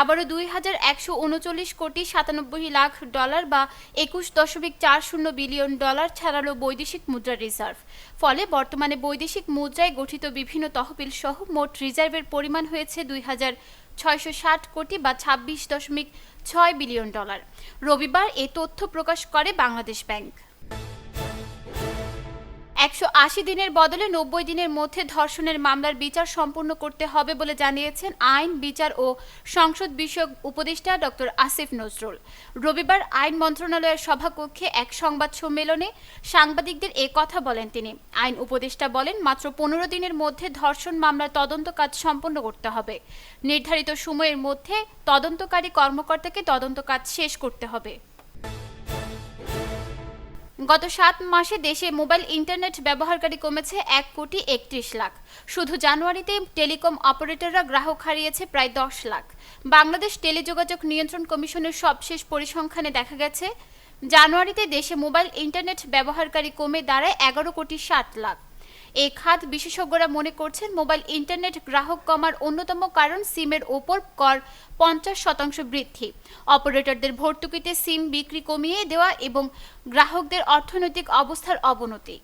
আবারও দুই হাজার একশো উনচল্লিশ কোটি সাতানব্বই লাখ ডলার বা একুশ দশমিক চার শূন্য বিলিয়ন ডলার ছাড়ালো বৈদেশিক মুদ্রা রিজার্ভ। ফলে বর্তমানে বৈদেশিক মুদ্রায় গঠিত বিভিন্ন তহবিল সহ মোট রিজার্ভের পরিমাণ হয়েছে দুই হাজার ছয়শো ষাট কোটি বা ছাব্বিশ দশমিক ছয় বিলিয়ন ডলার। রবিবার এ তথ্য প্রকাশ করে বাংলাদেশ ব্যাংক। একশো আশি দিনের বদলে নব্বই দিনের মধ্যে ধর্ষণের মামলার বিচার সম্পূর্ণ করতে হবে বলে জানিয়েছেন আইন, বিচার ও সংসদ বিষয়ক উপদেষ্টা ডক্টর আসিফ নজরুল। রবিবার আইন মন্ত্রণালয়ের সভাকক্ষে এক সংবাদ সম্মেলনে সাংবাদিকদের এ কথা বলেন তিনি। আইন উপদেষ্টা বলেন, মাত্র পনেরো দিনের মধ্যে ধর্ষণ মামলার তদন্ত কাজ সম্পন্ন করতে হবে। নির্ধারিত সময়ের মধ্যে তদন্তকারী কর্মকর্তাকে তদন্ত কাজ শেষ করতে হবে। গত সাত মাসে দেশে মোবাইল ইন্টারনেট ব্যবহারকারী কমেছে এক কোটি একত্রিশ লাখ। শুধু জানুয়ারিতে টেলিকম অপারেটররা গ্রাহক হারিয়েছে প্রায় দশ লাখ। বাংলাদেশ টেলিযোগাযোগ নিয়ন্ত্রণ কমিশনের সবশেষ পরিসংখ্যানে দেখা গেছে, জানুয়ারিতে দেশে মোবাইল ইন্টারনেট ব্যবহারকারী কমে দাঁড়ায় এগারো কোটি ষাট লাখ। এই খাত বিশেষজ্ঞরা মনে করছেন মোবাইল ইন্টারনেট গ্রাহক কমার অন্যতম কারণ সিমের ওপর কর পঞ্চাশ শতাংশ বৃদ্ধি। অপারেটরদের ভর্তুকিতে সিম বিক্রি কমিয়ে দেওয়া এবং গ্রাহকদের অর্থনৈতিক অবস্থার অবনতি।